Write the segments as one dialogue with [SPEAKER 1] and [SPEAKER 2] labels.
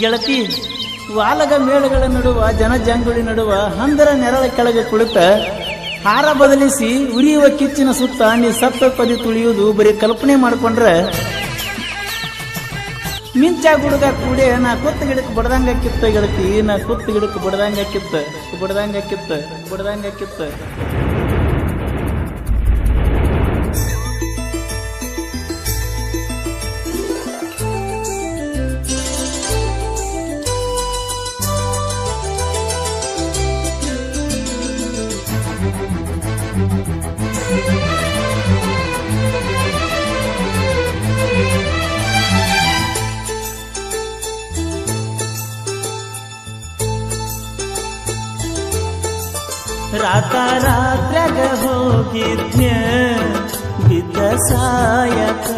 [SPEAKER 1] ಗೆಳತಿ, ವಾಲಗ ಮೇಳಗಳ ನಡುವ ಜನಜಂಗುಳಿ ನಡುವ ಹಂದರ ನೆರಳ ಕೆಳಗೆ ಕುಳಿತ, ಹಾರ ಬದಲಿಸಿ ಉರಿಯುವ ಕಿಚ್ಚಿನ ಸುತ್ತ ನೀ ಸತ್ತ ಪದಿ ತುಳಿಯುವುದು ಬರೀ ಕಲ್ಪನೆ ಮಾಡಿಕೊಂಡ್ರೆ. ಮಿಂಚ ಗುಡುಗ ಕೂಡೆ, ನಾ ಕುತ್ತ ಗಿಡಕ್ಕೆ ಬಡದಂಗ ಕಿತ್ತ ಗೆಳತಿ, ನಾ ಕುತ್ತ ಗಿಡಕ್ಕೆ ಬಡದಂಗ ಕಿತ್ತ ಬಡದಂಗ ಕಿತ್ತ ಬಡದಂಗ ಕಿತ್ತ. ರಾತ ರಾತ್ರಗ ಹೋಗಿದ್ಯ ಬಿದ್ದ ಸಾಯಕ.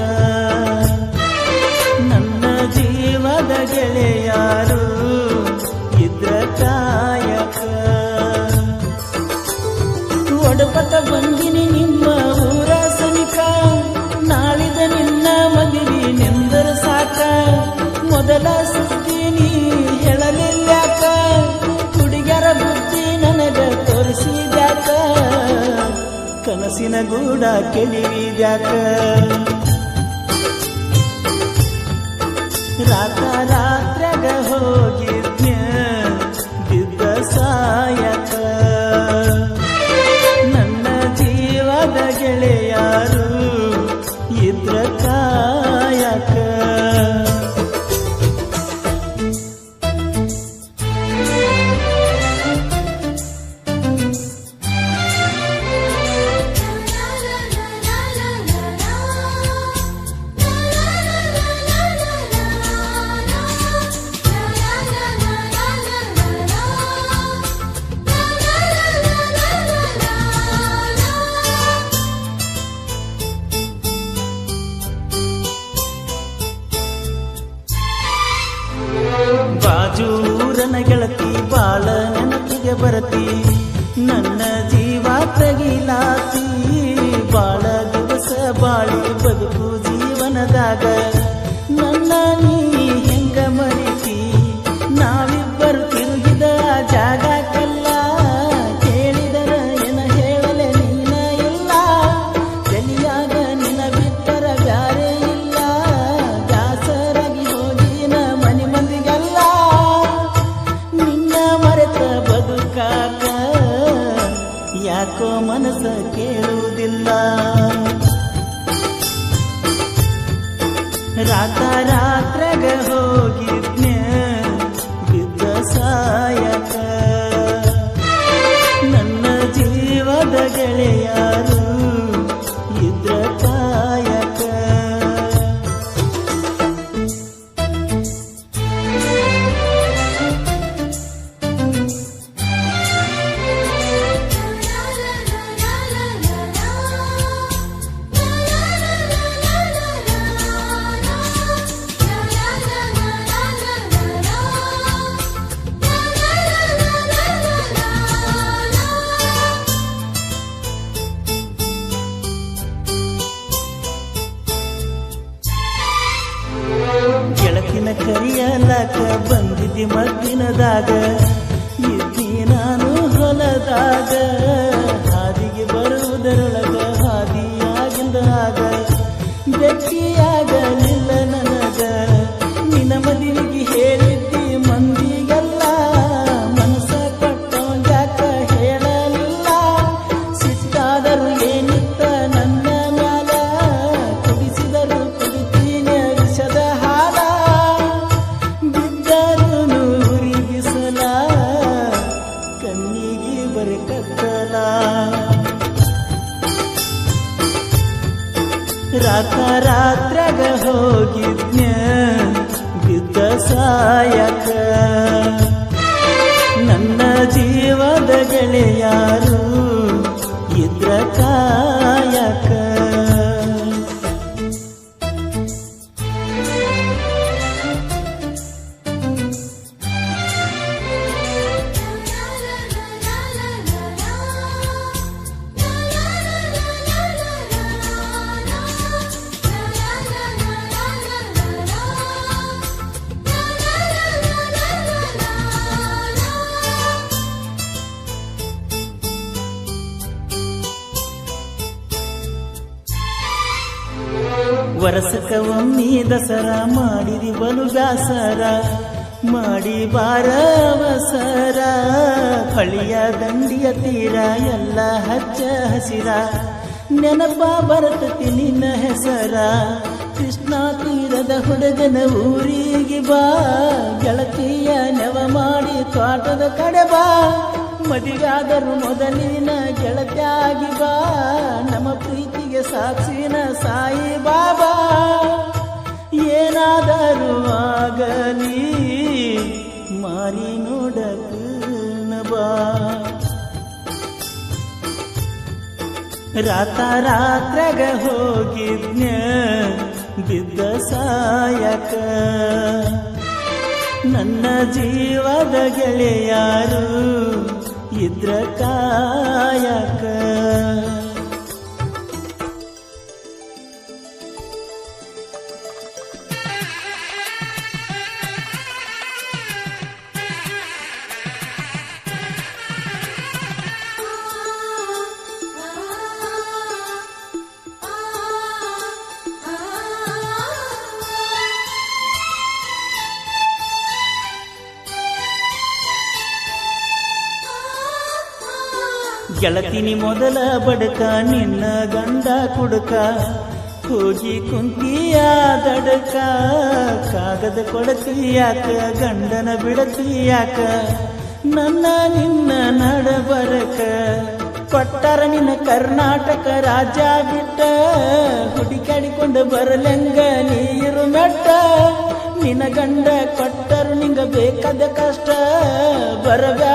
[SPEAKER 1] ನನ್ನ ಜೀವದ ಗೆಳೆಯಾರು ಕನಸಿನ ಗೂಡ ಕೆಳಿವಿದ್ಯಾಕ? ರಾತ ರಾತ್ರಗ ಹೋಗಿದ್ನ್ಯ? ಬಿದ್ದ ಸಾಯಕ ನನ್ನ ಜೀವದ ಗೆಳೆಯಾರು ಬಾಜೂರನ ಗೆಳತಿ ಬಾಳ ನೆನಪಿಗೆ ಬರತಿ. ನನ್ನ ಜೀವ ತಗಿಲಾತಿ ಬಾಳ ದಿವಸ ಬಾಳಿ ಬದುಕು ಯಾಕೋ ಮನಸ್ಸ ಕೇಳುವುದಿಲ್ಲ. ರಾತ ರಾತ್ರಗ ಹೋಗಿದ್ನೆ ಬಿದ್ದ ಸಾಯಕ. ನನ್ನ ಜೀವದ ಗೆಳೆಯಾರು ಇದ್ರ ಬಂದಿದ್ದಿ ಮದ್ದಿನದಾಗ. ಇದ್ದಿ ನಾನು ಹೊಲದಾಗ. ಹಾದಿಗೆ ಬರುವುದರೊಳಗ ಹಾದಿಯಾಗಿಂದಾಗ ಬೆಟ್ಟಿಯಾಗಲಿಲ್ಲ ನನಗ. ನಿನ್ನ ಮದುವೆಗೆ ರಾತ ರಾತ್ರಾಗ ಹೋಗಿದ್ನ ಬಿದ್ದ ಸಾಯಕ. ನನ್ನ ಜೀವದ ಗೆಳೆಯಾರು ಇದ್ರ ಕಾಯಕ. ವರಸಕ ಒಮ್ಮಿ ದಸರಾ ಮಾಡಿರಿ ಬಲು ಬ್ಯಾಸರ ಮಾಡಿ ಬಾರವಸರ ಹಳಿಯ ದಂಡಿಯ ತೀರ ಎಲ್ಲ ಹಚ್ಚ ಹಸಿರ. ನೆನಪ ಬರ್ತತಿ ನಿನ್ನ ಹೆಸರ. ಕೃಷ್ಣ ತೀರದ ಹುಡುಗನ ಊರಿಗೆ ಬಾ. ಗೆಳತಿಯ ನೆವ ಮಾಡಿ ತೋಟದ ಕಡೆ ಬಾ. ಮದಿಗಾದರೂ ಮೊದಲಿನ ಗೆಳತಿಯಾಗಿ ಬಾ. ನಮ್ಮ ಪ್ರೀತಿಗೆ ಸಾಕ್ಷಿನ ಸಾಯಿ ಬಾಬಾ. ಏನಾದರೂ ಆಗಲಿ, ಮಾರಿ ಬಾ. ರಾತ ರಾತ್ರಗ ಹೋಗಿದ್ನ ಬಿದ್ದ ಸಾಯಕ ನನ್ನ ಜೀವದ ಗೆಳೆಯಾರು ಇದ್ರ ಕಾಯಕ ಗೆಳತಿನಿ ಮೊದಲ ಬಡಕ ನಿನ್ನ ಗಂಡ ಕುಡುಕ ಹೋಗಿ ಕುಂತಿಯ ದಡಕ ಕಾಗದ ಕೊಡತಿಯಾಕ ಗಂಡನ ಬಿಡತಿಯಾಕ ನನ್ನ ನಿನ್ನ ನಡಬರಕ ಕೊಟ್ಟರ ನಿನ್ನ ಕರ್ನಾಟಕ ರಾಜ್ಯ ಬಿಟ್ಟ ಹುಡುಕಾಡಿಕೊಂಡು ಬರಲೆಂಗ ನೀರು ಮೆಟ್ಟ ನಿನ್ನ ಗಂಡ ಕೊಟ್ಟರು ನಿಂಗ ಬೇಕಾದ ಕಷ್ಟ ಬರಬೇಡ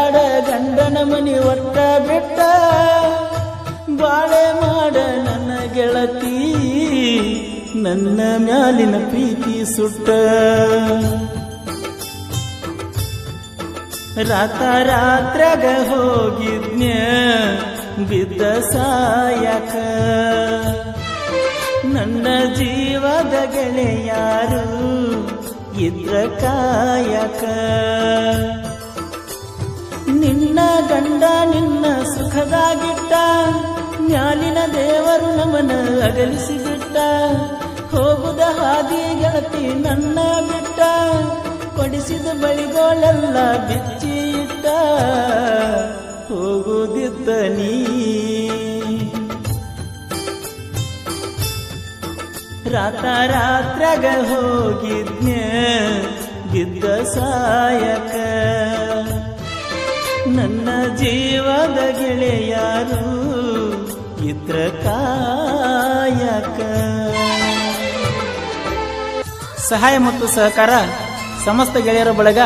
[SPEAKER 1] ಬಾಳೆ ಮಾಡ ನನ್ನ ಗೆಳತಿ, ನನ್ನ ಮ್ಯಾಲಿನ ಪ್ರೀತಿ ಸುಟ್ಟ. ರಾತ ರಾತ್ರಾಗ ಹೋಗಿದ್ನ್ಯ, ಬಿದ್ದ ಸಾಯಕ. ನನ್ನ ಜೀವದ ಗೆಳೆಯಾರು ಇದ್ರ ಕಾಯಕ. ನಿನ್ನ ಗಂಡ ನಿನ್ನ ಸುಖದಾಗಿಟ್ಟ ಮ್ಯಾಲಿನ ದೇವರು ನಮನ ಅಗಲಿಸಿ ಬಿಟ್ಟ ಹೋಗುದ ಹಾದಿ ಗೆಳತಿ ನನ್ನ ಬಿಟ್ಟ. ಕೊಡಿಸಿದ ಬಳಿಗೋಳೆಲ್ಲ ಬಿಚ್ಚಿ ಇಟ್ಟ ಹೋಗುದಿದ್ದ ನೀ. ರಾತ ರಾತ್ರಗ ಹೋಗಿದ್ನ್ಯ ಗಿದ್ದ ಸಾಯಕ. ನನ್ನ ಜೀವದ ಗೆಳೆಯಾರು ಇದ್ರ ಕಾಯಕ. ಸಹಾಯ ಮತ್ತು ಸಹಕಾರ ಸಮಸ್ತ ಗೆಳೆಯರ ಬಳಗ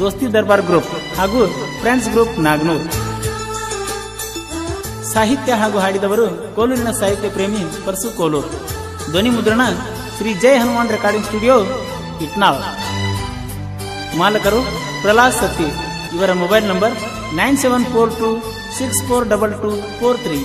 [SPEAKER 1] ದೋಸ್ತಿ ದರ್ಬಾರ್ ಗ್ರೂಪ್ ಹಾಗೂ ಫ್ರೆಂಡ್ಸ್ ಗ್ರೂಪ್ ನಾಗನೂರ್. ಸಾಹಿತ್ಯ ಹಾಗೂ ಹಾಡಿದವರು ಕೋಲೂರಿನ ಸಾಹಿತ್ಯ ಪ್ರೇಮಿ ಪರ್ಸು ಕೋಲೂರು. ಧ್ವನಿ ಮುದ್ರಣ ಶ್ರೀ ಜಯ ಹನುಮಾನ್ ರೆಕಾರ್ಡಿಂಗ್ ಸ್ಟುಡಿಯೋ, ಇಟ್ನಾಳ್. ಮಾಲಕರು ಪ್ರಹ್ಲಾದ್ ಸತ್ತಿ. ಇವರ mobile number nine seven four two six four double two four three.